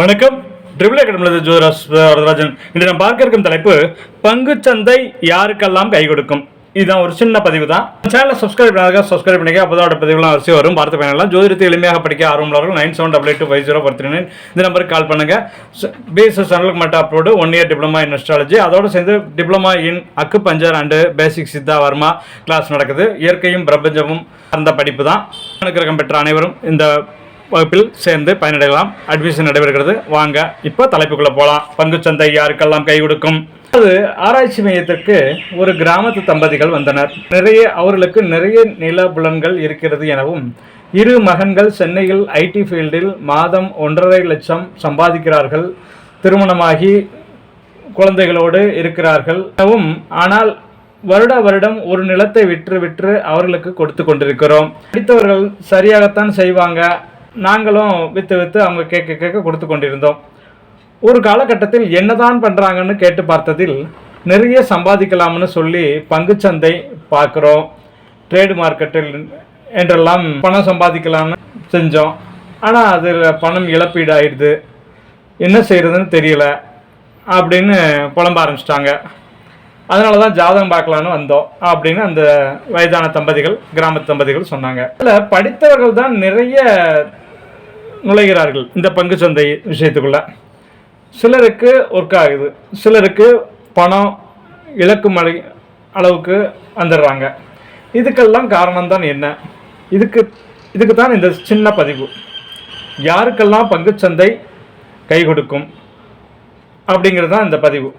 வணக்கம். ட்ரிபிள் அகாடமியில் ஜோதிராஜ் வரதராஜன் இன்று நாம் பார்க்க இருக்கும் தலைப்பு பங்குச்சந்தை யாருக்கெல்லாம் கை கொடுக்கும்? இதுதான் ஒரு சின்ன பதிவு தான். சேனலை சப்ஸ்கிரைப் பண்ணாத சப்ஸ்கிரைப் பண்ணிக்க அப்போதோட பதிவுலாம் அவசியம் வரும். பார்த்து பயணம்லாம் ஜோதிடத்தை எளிமையாக படிக்க ஆர்வமுள்ளவர்கள் nine seven double eight two five zero பத்து நைன் இந்த நம்பருக்கு கால் பண்ணுங்க. பிஎஸ்எஸ் சேனலுக்கு மட்டும் upload one year diploma in astrology அதோடு சேர்ந்து diploma in acupuncture and basic Siddha Varma class நடக்குது. இயற்கையும் பிரபஞ்சமும் அந்த படிப்பு தான். கணக்கிறக்கம் பெற்ற அனைவரும் இந்த வகுப்பில் சேர்ந்து பயனடையலாம். அட்மிஷன் நடைபெறுகிறது. வாங்க இப்போ தலைப்புக்குள்ளே போகலாம் பங்குச்சந்தை யாருக்கெல்லாம் கை கொடுக்கும்? அது ஆராய்ச்சி மையத்திற்கு ஒரு கிராமத்து தம்பதிகள் வந்தனர். நிறைய அவர்களுக்கு நிறைய நிலபுலன்கள் இருக்கிறது எனவும் இரு மகன்கள் சென்னையில் ஐடி ஃபீல்டில் மாதம் ஒன்றரை லட்சம் சம்பாதிக்கிறார்கள். திருமணமாகி குழந்தைகளோடு இருக்கிறார்கள். எனவும் ஆனால் வருட வருடம் ஒரு நிலத்தை விற்று விற்று அவர்களுக்கு கொடுத்து கொண்டிருக்கிறோம். படித்தவர்கள் சரியாகத்தான் செய்வாங்க. நாங்களும் விற்று விற்று அவங்க கேட்க கேட்க கொடுத்து கொண்டிருந்தோம். ஒரு காலகட்டத்தில் என்னதான் பண்ணுறாங்கன்னு கேட்டு பார்த்ததில் நிறைய சம்பாதிக்கலாம்னு சொல்லி பங்குச்சந்தை பார்க்குறோம். ட்ரேடு மார்க்கெட்டில் என்றெல்லாம் பணம் சம்பாதிக்கலாம்னு செஞ்சோம். ஆனால் அதில் பணம் இழப்பீடு ஆயிடுது என்ன செய்கிறதுன்னு தெரியல அப்படின்னு புலம்ப ஆரம்பிச்சிட்டாங்க. அதனால தான் ஜாதகம் பார்க்கலான்னு வந்தோம் அப்படின்னு அந்த வயதான தம்பதிகள் கிராமத்து தம்பதிகள் சொன்னாங்க. அதில் படித்தவர்கள் தான் நிறைய நுழைகிறார்கள். இந்த பங்கு சந்தை விஷயத்துக்குள்ள. சிலருக்கு ஒர்க் ஆகுது. சிலருக்கு பணம் இழக்கும் அளி அளவுக்கு வந்துடுறாங்க. இதுக்கெல்லாம் காரணம் தான் என்ன? இதுக்கு இதுக்கு தான் இந்த சின்ன பதிவு. யாருக்கெல்லாம் பங்குச்சந்தை கை கொடுக்கும்? அப்படிங்கிறது தான் இந்த பதிவு.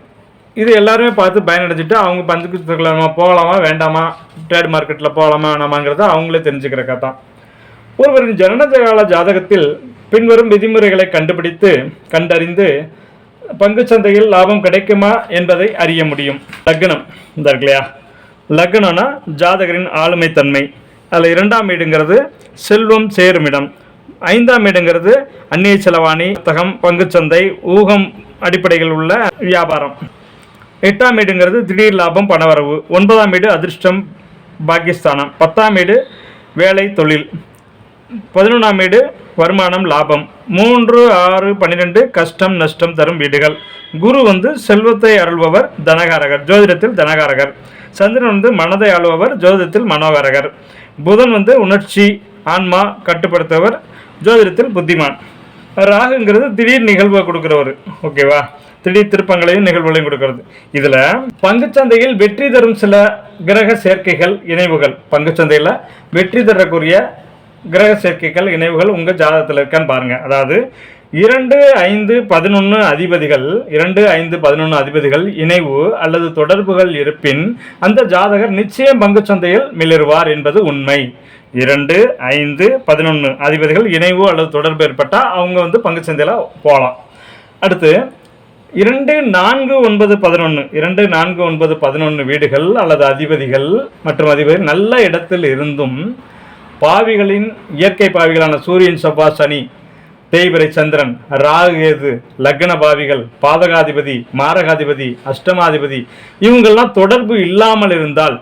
இது எல்லாருமே பார்த்து பயனடைஞ்சிட்டு அவங்க பங்குச்சந்தைக்குள்ள போகலாமா வேண்டாமா? ட்ரேட் மார்க்கெட்டில் போகலாமா வேணாமாங்கிறத அவங்களே தெரிஞ்சுக்கிறக்கா தான் ஒருவரின் ஜனனகால ஜாதகத்தில் பின்வரும் விதிமுறைகளை கண்டுபிடித்து கண்டறிந்து பங்குச்சந்தையில் லாபம் கிடைக்குமா என்பதை அறிய முடியும். லக்னம் இந்த இல்லையா லக்னம்னா ஜாதகரின் ஆளுமைத்தன்மை. அதில் இரண்டாம் வீடுங்கிறது செல்வம் சேரும் இடம். ஐந்தாம் இடங்கிறது அந்நிய செலவாணி புத்தகம் பங்குச்சந்தை ஊகம் அடிப்படையில் உள்ள வியாபாரம். எட்டாம் வீடுங்கிறது திடீர் லாபம் பணவரவு. ஒன்பதாம் வீடு அதிர்ஷ்டம் பாகிஸ்தானம் பத்தாம் வீடு வேலை தொழில். பதினொன்றாம் வீடு வருமானம் லாபம். மூன்று ஆறு பன்னிரெண்டு கஷ்டம் நஷ்டம் தரும் வீடுகள். குரு வந்து செல்வத்தை அருள்பவர் தனகாரகர் ஜோதிடத்தில் தனகாரகர். சந்திரன் வந்து மனதை ஆளுபவர் ஜோதிடத்தில் மனோகாரகர். புதன் வந்து உணர்ச்சி ஆன்மா கட்டுப்படுத்தவர் ஜோதிடத்தில் புத்திமான். ராகுங்கிறது திடீர் நிகழ்வை கொடுக்குறவர். ஓகேவா? திடீர் திருப்பங்களையும் நிகழ்வுகளையும் கொடுக்கறது. இதில் பங்குச்சந்தையில் வெற்றி தரும் சில கிரக சேர்க்கைகள் இணைவுகள். பங்குச்சந்தையில் வெற்றி தரக்கூடிய கிரக சேர்க்கைகள் இணைவுகள் உங்கள் ஜாதகத்தில் இருக்கான்னு பாருங்க. அதாவது இரண்டு ஐந்து பதினொன்று அதிபதிகள் இரண்டு ஐந்து பதினொன்று அதிபதிகள் இணைவு அல்லது தொடர்புகள் இருப்பின் அந்த ஜாதகர் நிச்சயம் பங்குச்சந்தையில் மிளருவார் என்பது உண்மை. இரண்டு ஐந்து பதினொன்று அதிபதிகள் இணைவு அல்லது தொடர்பு ஏற்பட்டால் அவங்க வந்து பங்குச்சந்தையில் போகலாம் அடுத்து இரண்டு நான்கு ஒன்பது பதினொன்று இரண்டு நான்கு ஒன்பது பதினொன்று வீடுகள் அல்லது அதிபதிகள் மற்றும் அதிபதிகள் நல்ல இடத்தில் இருந்தும் பாவிகளின் இயற்கை பாவிகளான சூரியன் செவ்வாய் சனி தேய்பிரை சந்திரன் ராகு கேது லக்ன பாவிகள் பாதகாதிபதி மாரகாதிபதி அஷ்டமாதிபதி இவங்கெல்லாம் தொடர்பு இல்லாமல் இருந்தால்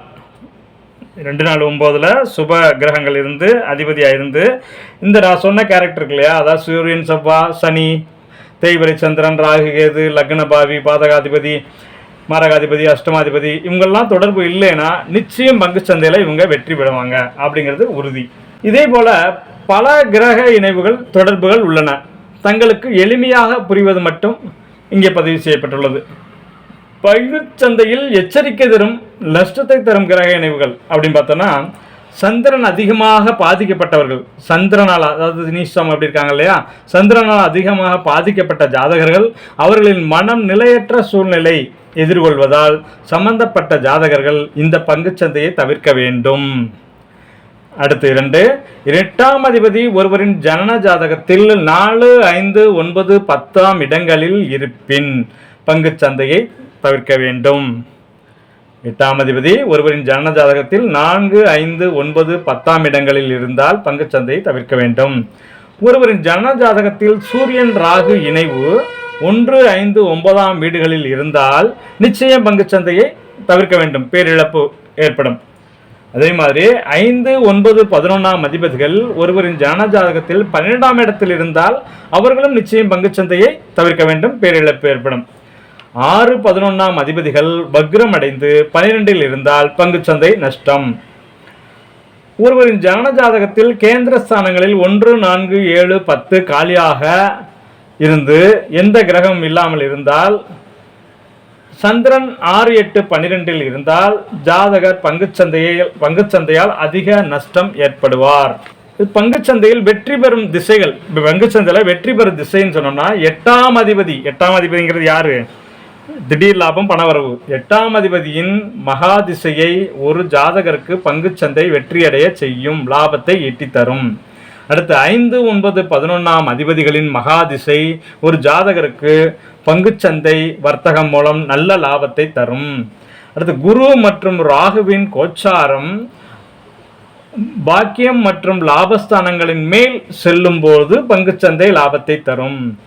ரெண்டு நாள் ஒம்போதில் சுப கிரகங்கள் இருந்து அதிபதியாக இருந்து இந்த நான் சொன்ன கேரக்டர் இல்லையா? அதாவது சூரியன் செவ்வா சனி தேய்பிரை சந்திரன் ராகு கேது லக்ன பாவி பாதகாதிபதி மாரகாதிபதி அஷ்டமாதிபதி இவங்கெல்லாம் தொடர்பு இல்லைன்னா நிச்சயம் பங்குச்சந்தையில் இவங்க வெற்றி பெறுவாங்க அப்படிங்கிறது உறுதி. இதே போல பல கிரக இணைவுகள் தொடர்புகள் உள்ளன. தங்களுக்கு எளிமையாக புரிவது மட்டும் இங்கே பதிவு செய்யப்பட்டுள்ளது. பங்குச்சந்தையில் எச்சரிக்கை தரும் நஷ்டத்தை தரும் கிரக இணைவுகள் அப்படின்னு பார்த்தோன்னா சந்திரன் அதிகமாக பாதிக்கப்பட்டவர்கள். சந்திரனால் அதாவது நீசம் அப்படி இருக்காங்க இல்லையா? சந்திரனால் அதிகமாக பாதிக்கப்பட்ட ஜாதகர்கள் அவர்களின் மனம் நிலையற்ற சூழ்நிலை எதிர்கொள்வதால் சம்பந்தப்பட்ட ஜாதகர்கள் இந்த பங்குச்சந்தையை தவிர்க்க வேண்டும். அடுத்து இரண்டு எட்டாம் அதிபதி ஒருவரின் ஜனன ஜாதகத்தில் நாலு ஐந்து ஒன்பது பத்தாம் இடங்களில் இருப்பின் பங்குச் சந்தையை தவிர்க்க வேண்டும். எட்டாம் அதிபதி ஒருவரின் ஜனன ஜாதகத்தில் நான்கு ஐந்து ஒன்பது பத்தாம் இடங்களில் இருந்தால் பங்குச் சந்தையை தவிர்க்க வேண்டும். ஒருவரின் ஜனன ஜாதகத்தில் சூரியன் ராகு இணைவு ஒன்று ஐந்து ஒன்பதாம் வீடுகளில் இருந்தால் நிச்சயம் பங்குச்சந்தையை தவிர்க்க வேண்டும். பேரிழப்பு ஏற்படும். அதே மாதிரி ஐந்து ஒன்பது பதினொன்றாம் அதிபதிகள் ஒருவரின் ஜனன ஜாதகத்தில் பன்னிரெண்டாம் இடத்தில் இருந்தால் அவர்களும் நிச்சயம் பங்குச்சந்தையை தவிர்க்க வேண்டும். பேரிழப்பு ஏற்படும். ஆறு பதினொன்றாம் அதிபதிகள் வக்ரம் அடைந்து பனிரெண்டில் இருந்தால் பங்குச்சந்தை நஷ்டம். ஒருவரின் ஜனன ஜாதகத்தில் கேந்திர ஸ்தானங்களில் ஒன்று நான்கு ஏழு பத்து காலியாக இருந்து எந்த கிரகம் இல்லாமல் இருந்தால் சந்திரன் ஆறு எட்டு பன்னிரெண்டில் இருந்தால் ஜாதகர் பங்குச்சந்தையில் பங்குச்சந்தையால் அதிக நஷ்டம் ஏற்படுவார். பங்குச்சந்தையில் வெற்றி பெறும் திசைகள் இப்போ பங்குச்சந்தையில் வெற்றி பெறும் திசைன்னு சொன்னோம்னா எட்டாம் அதிபதி எட்டாம் அதிபதிங்கிறது யாரு? திடீர் லாபம் பணவரவு எட்டாம் அதிபதியின் மகாதிசையை ஒரு ஜாதகருக்கு பங்குச்சந்தை வெற்றியடைய செய்யும் லாபத்தை ஈட்டித் தரும். அடுத்து ஐந்து ஒன்பது பதினொன்றாம் அதிபதிகளின் மகாதிசை ஒரு ஜாதகருக்கு பங்குச்சந்தை வர்த்தகம் மூலம் நல்ல லாபத்தை தரும். அடுத்து குரு மற்றும் ராகுவின் கோச்சாரம் பாக்கியம் மற்றும் லாபஸ்தானங்களின் மேல் செல்லும்போது பங்குச்சந்தை லாபத்தை தரும்.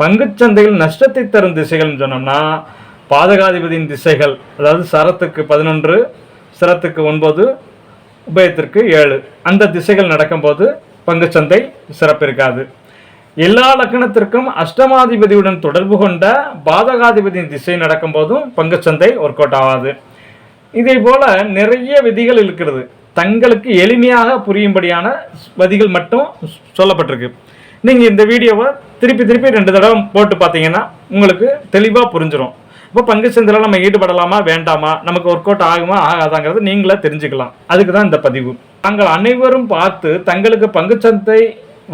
பங்குச்சந்தையில் நஷ்டத்தை தரும் திசைகள்னு சொன்னோம்னா பாதகாதிபதியின் திசைகள் அதாவது சரத்துக்கு பதினொன்று சிரத்துக்கு ஒன்பது உபயத்திற்கு ஏழு. அந்த திசைகள் நடக்கும்போது பங்குச்சந்தை சிறப்பிருக்காது. எல்லா லக்கணத்திற்கும் அஷ்டமாதிபதியுடன் தொடர்பு கொண்ட பாதகாதிபதியின் திசை நடக்கும்போதும் பங்குச்சந்தை ஒர்க் அவுட் ஆகாது. இதே போல நிறைய விதிகள் இருக்கிறது. தங்களுக்கு எளிமையாக புரியும்படியான விதிகள் மட்டும் சொல்லப்பட்டிருக்கு. நீங்கள் இந்த வீடியோவை திருப்பி திருப்பி ரெண்டு தடவை போட்டு பார்த்தீங்கன்னா உங்களுக்கு தெளிவாக புரிஞ்சிடும் இப்போ பங்கு சந்தையில் நம்ம ஈடுபடலாமா வேண்டாமா நமக்கு ஒர்க் அவுட் ஆகுமா ஆகாதாங்கிறது நீங்களே தெரிஞ்சுக்கலாம். அதுக்கு தான் இந்த பதிவு. தாங்கள் அனைவரும் பார்த்து தங்களுக்கு பங்குச்சந்தை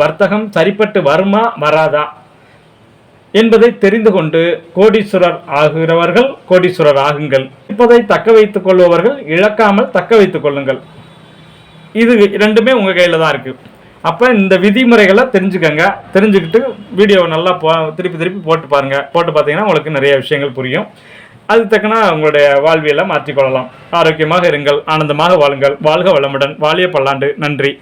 வர்த்தகம் சரிப்பட்டு வருமா வராதா என்பதை தெரிந்து கொண்டு கோடீஸ்வரர் ஆகிறவர்கள் கோடீஸ்வரர் ஆகுங்கள். இப்பதை தக்க வைத்துக் கொள்பவர்கள் இழக்காமல் தக்க வைத்துக் கொள்ளுங்கள். இது ரெண்டுமே உங்கள் கையில் தான் இருக்குது அப்போ இந்த விதிமுறைகளை தெரிஞ்சுக்கங்க. தெரிஞ்சுக்கிட்டு வீடியோவை நல்லா போ திருப்பி திருப்பி போட்டு பாருங்கள் போட்டு பார்த்தீங்கன்னா உங்களுக்கு நிறைய விஷயங்கள் புரியும். அது தக்கன உங்களுடைய வாழ்வியலை மாற்றிக்கொள்ளலாம். ஆரோக்கியமாக இருங்கள் ஆனந்தமாக வாழுங்கள். வாழ்க வளமுடன். வாழிய பல்லாண்டு. நன்றி.